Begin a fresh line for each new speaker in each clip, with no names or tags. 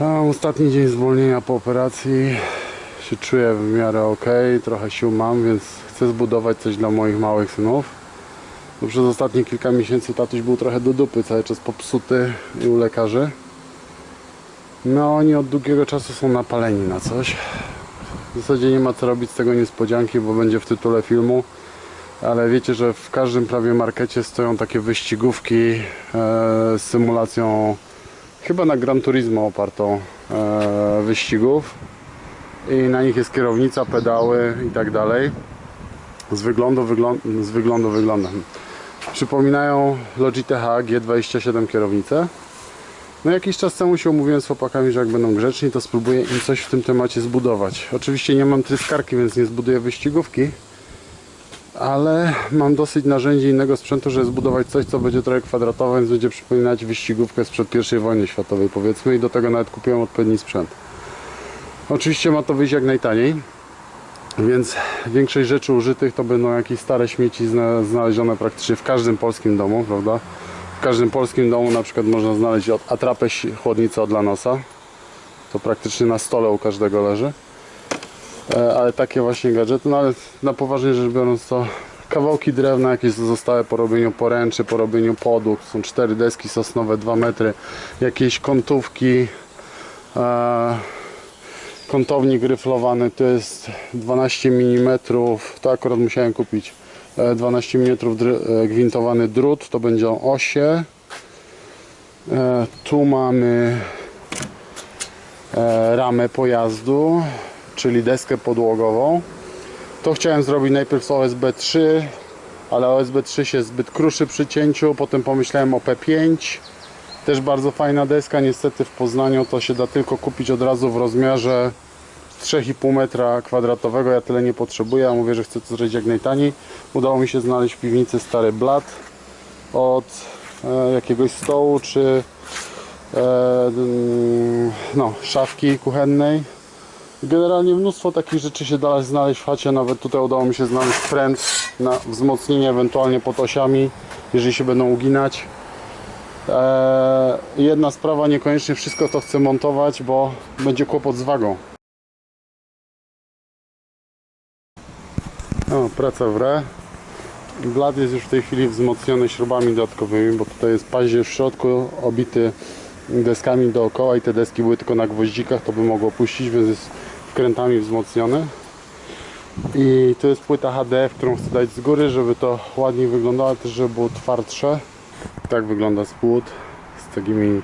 A ostatni dzień zwolnienia po operacji. Się czuję w miarę ok, trochę sił mam, więc chcę zbudować coś dla moich małych synów. Bo przez ostatnie kilka miesięcy tatuś był trochę do dupy, cały czas popsuty i u lekarzy. No oni od długiego czasu są napaleni na coś. W zasadzie nie ma co robić z tego niespodzianki, bo będzie w tytule filmu. Ale wiecie, że w każdym prawie markecie stoją takie wyścigówki e, z symulacją chyba na Gran Turismo opartą e, wyścigów i na nich jest kierownica, pedały i tak dalej. Z wyglądu, wyglą- z wyglądu wyglądem. Przypominają Logitech G27 kierownicę. No jakiś czas temu się umówiłem z chłopakami, że jak będą grzeczni, to spróbuję im coś w tym temacie zbudować. Oczywiście nie mam tryskarki, więc nie zbuduję wyścigówki, ale mam dosyć narzędzi innego sprzętu, żeby zbudować coś, co będzie trochę kwadratowe, więc będzie przypominać wyścigówkę sprzed I wojny światowej powiedzmy i do tego nawet kupiłem odpowiedni sprzęt. Oczywiście ma to wyjść jak najtaniej, więc większość rzeczy użytych to będą jakieś stare śmieci zna- znalezione praktycznie w każdym polskim domu, prawda? W każdym polskim domu na przykład można znaleźć atrapę chłodnicę od lanosa. To praktycznie na stole u każdego leży. E, ale takie właśnie gadżety, no ale na poważnie rzecz biorąc to kawałki drewna jakieś zostałe po robieniu poręczy, po robieniu podłóg, są cztery deski sosnowe 2 metry, jakieś kątówki, e, kątownik ryflowany to jest 12 mm, to akurat musiałem kupić, e, 12 mm dr- e, gwintowany drut, to będzie osie, e, tu mamy e, ramę pojazdu, czyli deskę podłogową. To chciałem zrobić najpierw z OSB 3, ale OSB 3 się zbyt kruszy przy cięciu. Potem pomyślałem o P5. Też bardzo fajna deska. Niestety w Poznaniu to się da tylko kupić od razu w rozmiarze 3,5 metra kwadratowego. Ja tyle nie potrzebuję. Ja mówię, że chcę to zrobić jak najtaniej. Udało mi się znaleźć w piwnicy stary blat od e, jakiegoś stołu czy e, no, szafki kuchennej. Generalnie mnóstwo takich rzeczy się da znaleźć w chacie, nawet tutaj udało mi się znaleźć pręt na wzmocnienie ewentualnie pod osiami, jeżeli się będą uginać. Eee, jedna sprawa, niekoniecznie wszystko to chcę montować, bo będzie kłopot z wagą. O, praca w re. Blat jest już w tej chwili wzmocniony śrubami dodatkowymi, bo tutaj jest paździerz w środku, obity deskami dookoła i te deski były tylko na gwoździkach, to by mogło puścić, więc jest wkrętami wzmocniony. I tu jest płyta HD, w którą chcę dać z góry, żeby to ładniej wyglądało, też żeby było twardsze. Tak wygląda spód z takimi,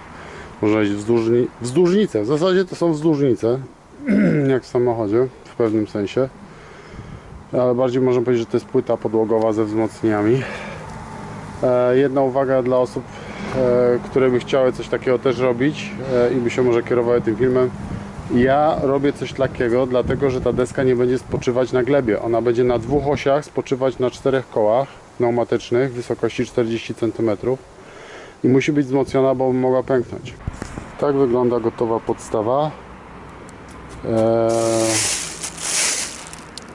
można powiedzieć, wzdłużni, wzdłużnice. W zasadzie to są wzdłużnice, jak w samochodzie, w pewnym sensie. Ale bardziej można powiedzieć, że to jest płyta podłogowa ze wzmocnieniami. E, Jedna uwaga dla osób, e, które by chciały coś takiego też robić e, i by się może kierowały tym filmem. Ja robię coś takiego, dlatego że ta deska nie będzie spoczywać na glebie. Ona będzie na dwóch osiach spoczywać na czterech kołach pneumatycznych wysokości 40 cm i musi być wzmocniona, bo mogła pęknąć. Tak wygląda gotowa podstawa. Eee,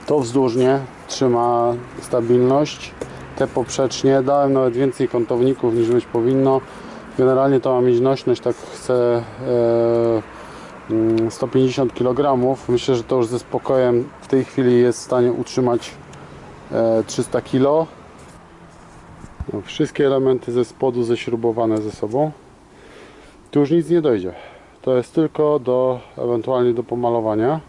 to wzdłużnie trzyma stabilność. Te poprzecznie dałem nawet więcej kątowników niż być powinno. Generalnie to ma mieć nośność, tak chcę e, mm, 150 kg. Myślę, że to już ze spokojem w tej chwili jest w stanie utrzymać e, 300 kg. No, wszystkie elementy ze spodu ześrubowane ze sobą. Tu już nic nie dojdzie. To jest tylko do ewentualnie do pomalowania.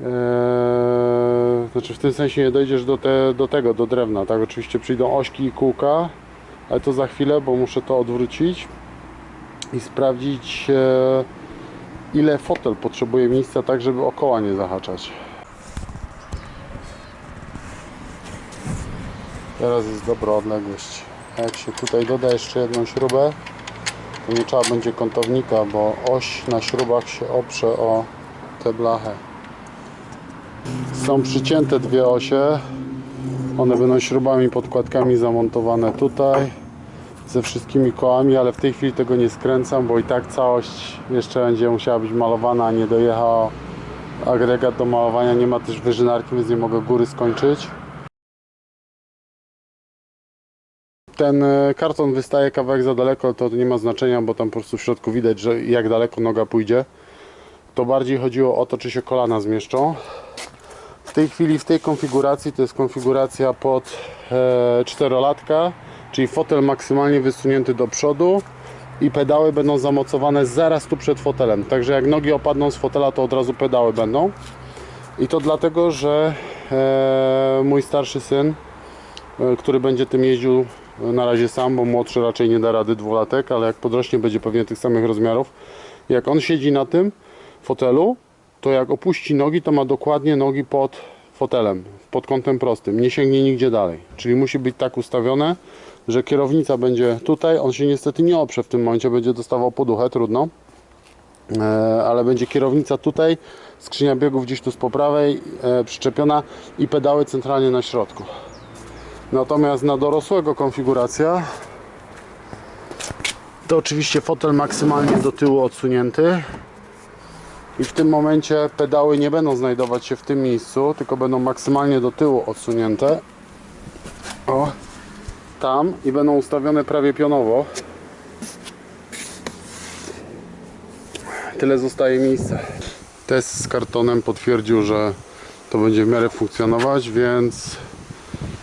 Eee, znaczy w tym sensie nie dojdziesz do, te, do tego, do drewna, tak? Oczywiście przyjdą ośki i kółka, ale to za chwilę, bo muszę to odwrócić i sprawdzić e, ile fotel potrzebuje miejsca tak, żeby o koła nie zahaczać. Teraz jest dobra odległość. Jak się tutaj doda jeszcze jedną śrubę, to nie trzeba będzie kątownika, bo oś na śrubach się oprze o tę blachę. Są przycięte dwie osie. One będą śrubami, podkładkami zamontowane tutaj ze wszystkimi kołami, ale w tej chwili tego nie skręcam, bo i tak całość jeszcze będzie musiała być malowana, a nie dojechał agregat do malowania. Nie ma też wyżynarki, więc nie mogę góry skończyć. ten e, karton wystaje kawałek za daleko, to nie ma znaczenia, bo tam po prostu w środku widać, że jak daleko noga pójdzie. To bardziej chodziło o to, czy się kolana zmieszczą. W tej chwili, w tej konfiguracji, to jest konfiguracja pod e, czterolatka, czyli fotel maksymalnie wysunięty do przodu i pedały będą zamocowane zaraz tu przed fotelem. Także jak nogi opadną z fotela, to od razu pedały będą. I to dlatego, że e, mój starszy syn, e, który będzie tym jeździł e, na razie sam, bo młodszy raczej nie da rady dwulatek, ale jak podrośnie będzie pewnie tych samych rozmiarów. Jak on siedzi na tym fotelu, to jak opuści nogi, to ma dokładnie nogi pod fotelem, pod kątem prostym. Nie sięgnie nigdzie dalej. Czyli musi być tak ustawione, że kierownica będzie tutaj. On się niestety nie oprze w tym momencie, będzie dostawał poduchę, trudno. E, ale będzie kierownica tutaj, skrzynia biegów gdzieś tu z po prawej, e, przyczepiona i pedały centralnie na środku. Natomiast na dorosłego konfiguracja to oczywiście fotel maksymalnie do tyłu odsunięty i w tym momencie pedały nie będą znajdować się w tym miejscu, tylko będą maksymalnie do tyłu odsunięte. O, tam i będą ustawione prawie pionowo. Tyle zostaje miejsca. Test z kartonem potwierdził, że to będzie w miarę funkcjonować, więc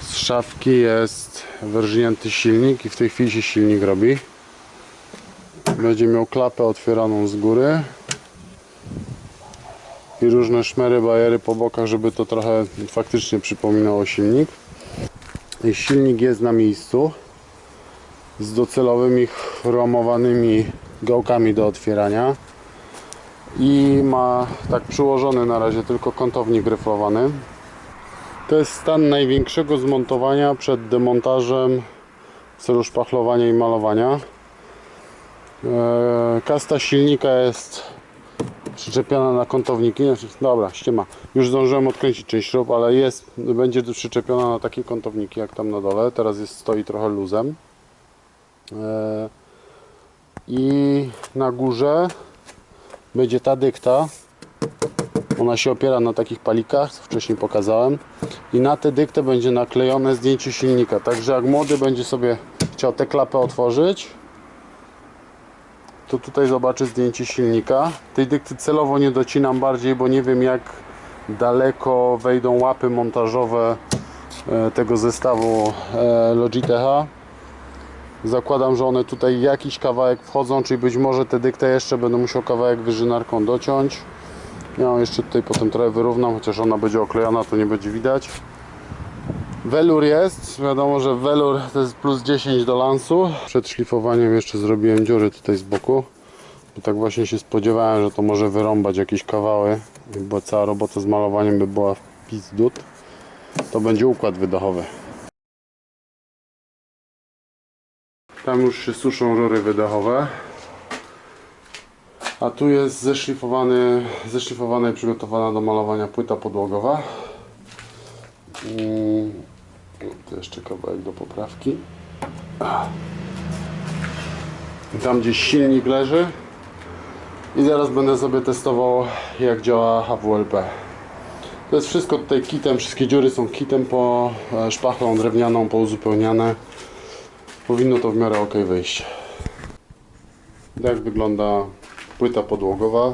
z szafki jest wyrżnięty silnik i w tej chwili się silnik robi. Będzie miał klapę otwieraną z góry i różne szmery, bajery po bokach, żeby to trochę faktycznie przypominało silnik. Silnik jest na miejscu z docelowymi chromowanymi gałkami do otwierania i ma tak przyłożony na razie tylko kątownik gryflowany. To jest stan największego zmontowania przed demontażem w celu szpachlowania i malowania. Eee, Kasta silnika jest przyczepiona na kątowniki. Znaczy, Dobra, ściema. Już zdążyłem odkręcić część śrub, ale jest, będzie przyczepiona na takie kątowniki jak tam na dole. Teraz jest, stoi trochę luzem. Eee, I na górze będzie ta dykta. Ona się opiera na takich palikach, co wcześniej pokazałem. I na tę dyktę będzie naklejone zdjęcie silnika. Także jak młody będzie sobie chciał tę klapę otworzyć, to tutaj zobaczy zdjęcie silnika. Tej dykty celowo nie docinam bardziej, bo nie wiem jak daleko wejdą łapy montażowe e, tego zestawu e, Logitecha. Zakładam, że one tutaj jakiś kawałek wchodzą, czyli być może te dyktę jeszcze będę musiał kawałek wyżynarką dociąć. Ja ją jeszcze tutaj potem trochę wyrównam, chociaż ona będzie oklejona, to nie będzie widać. Welur jest, wiadomo, że welur to jest plus 10 do lansu. Przed szlifowaniem jeszcze zrobiłem dziury tutaj z boku. Bo tak właśnie się spodziewałem, że to może wyrąbać jakieś kawały, bo cała robota z malowaniem by była w pizdut. To będzie układ wydechowy. Tam już się suszą rury wydechowe. A tu jest zeszlifowany, zeszlifowana i przygotowana do malowania płyta podłogowa. Tu jeszcze kawałek do poprawki. Tam gdzieś silnik leży. I zaraz będę sobie testował jak działa HWLP. To jest wszystko tutaj kitem, wszystkie dziury są kitem po e, szpachlą drewnianą pouzupełniane. Powinno to w miarę ok wyjść. Tak wygląda płyta podłogowa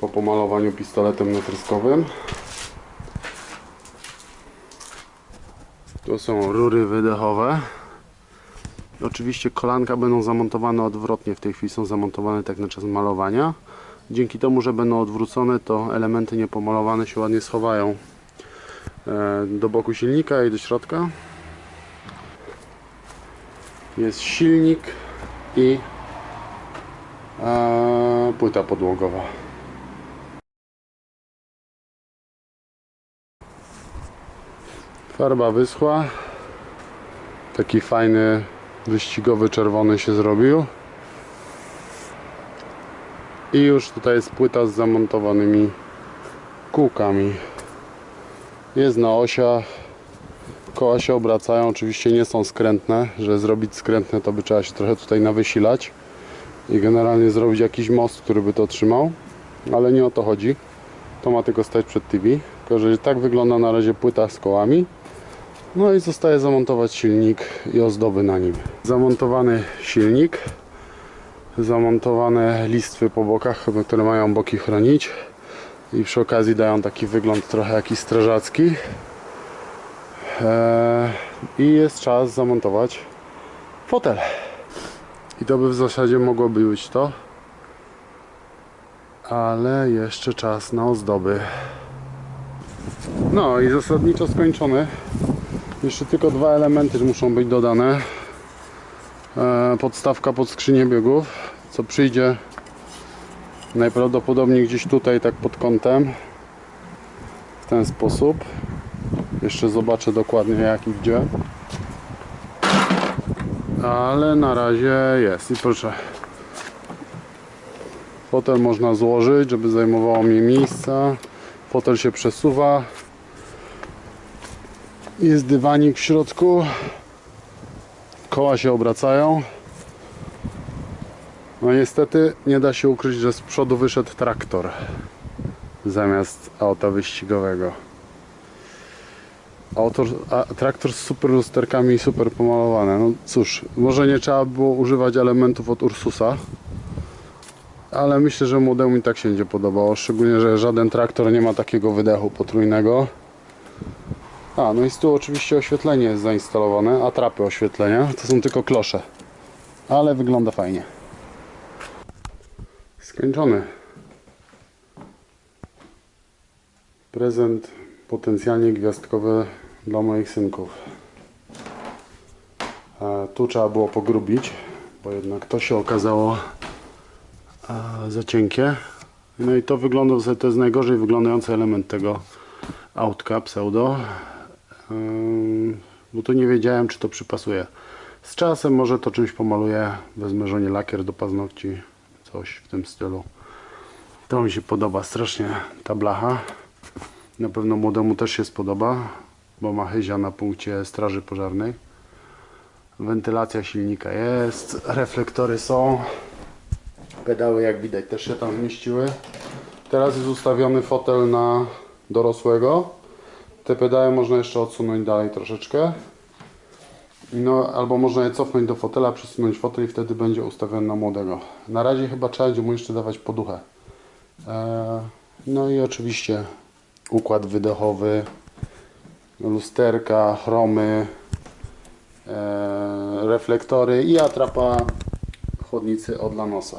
po pomalowaniu pistoletem natryskowym. To są rury wydechowe. Oczywiście kolanka będą zamontowane odwrotnie, w tej chwili są zamontowane tak na czas malowania. Dzięki temu, że będą odwrócone, to elementy niepomalowane się ładnie schowają e, do boku silnika i do środka. Jest silnik i e, płyta podłogowa. Farba wyschła. Taki fajny wyścigowy czerwony się zrobił. I już tutaj jest płyta z zamontowanymi kółkami. Jest na osiach. Koła się obracają, oczywiście nie są skrętne. Że zrobić skrętne to by trzeba się trochę tutaj nawysilać i generalnie zrobić jakiś most, który by to trzymał. Ale nie o to chodzi. To ma tylko stać przed TV. Tylko, że tak wygląda na razie płyta z kołami. No i zostaje zamontować silnik i ozdoby na nim. Zamontowany silnik, zamontowane listwy po bokach, które mają boki chronić i przy okazji dają taki wygląd trochę jakiś strażacki. Eee, I jest czas zamontować fotel. I to by w zasadzie mogłoby być to. Ale jeszcze czas na ozdoby. No i zasadniczo skończone. Jeszcze tylko dwa elementy muszą być dodane. E, podstawka pod skrzynię biegów, co przyjdzie najprawdopodobniej gdzieś tutaj, tak pod kątem. W ten sposób. Jeszcze zobaczę dokładnie jak i gdzie. Ale na razie jest. I proszę. Fotel można złożyć, żeby zajmowało mi miejsca. Fotel się przesuwa. Jest dywanik w środku. Koła się obracają. No niestety nie da się ukryć, że z przodu wyszedł traktor zamiast auta wyścigowego. Autor, a, traktor z super lusterkami i super pomalowane. No cóż, może nie trzeba było używać elementów od Ursusa, ale myślę, że młodemu i tak się będzie podobało. Szczególnie, że żaden traktor nie ma takiego wydechu potrójnego. A, no i tu oczywiście oświetlenie jest zainstalowane, atrapy oświetlenia. To są tylko klosze. Ale wygląda fajnie. Skończony. Prezent potencjalnie gwiazdkowy dla moich synków. Tu trzeba było pogrubić, bo jednak to się okazało za cienkie. No i to wygląda, to jest najgorzej wyglądający element tego autka pseudo. Bo tu nie wiedziałem czy to przypasuje. Z czasem może to czymś pomaluję, wezmę żonie lakier do paznokci, coś w tym stylu. To mi się podoba strasznie ta blacha. Na pewno młodemu też się spodoba, bo ma chyzia na punkcie straży pożarnej. Wentylacja silnika jest, reflektory są. Pedały jak widać też się tam zmieściły. Teraz jest ustawiony fotel na dorosłego. Te pedały można jeszcze odsunąć dalej troszeczkę. No, albo można je cofnąć do fotela, przesunąć fotel i wtedy będzie ustawiony na młodego. Na razie chyba trzeba będzie mu jeszcze dawać poduchę. Eee, no i oczywiście układ wydechowy, lusterka, chromy, eee, reflektory i atrapa chłodnicy od lanosa.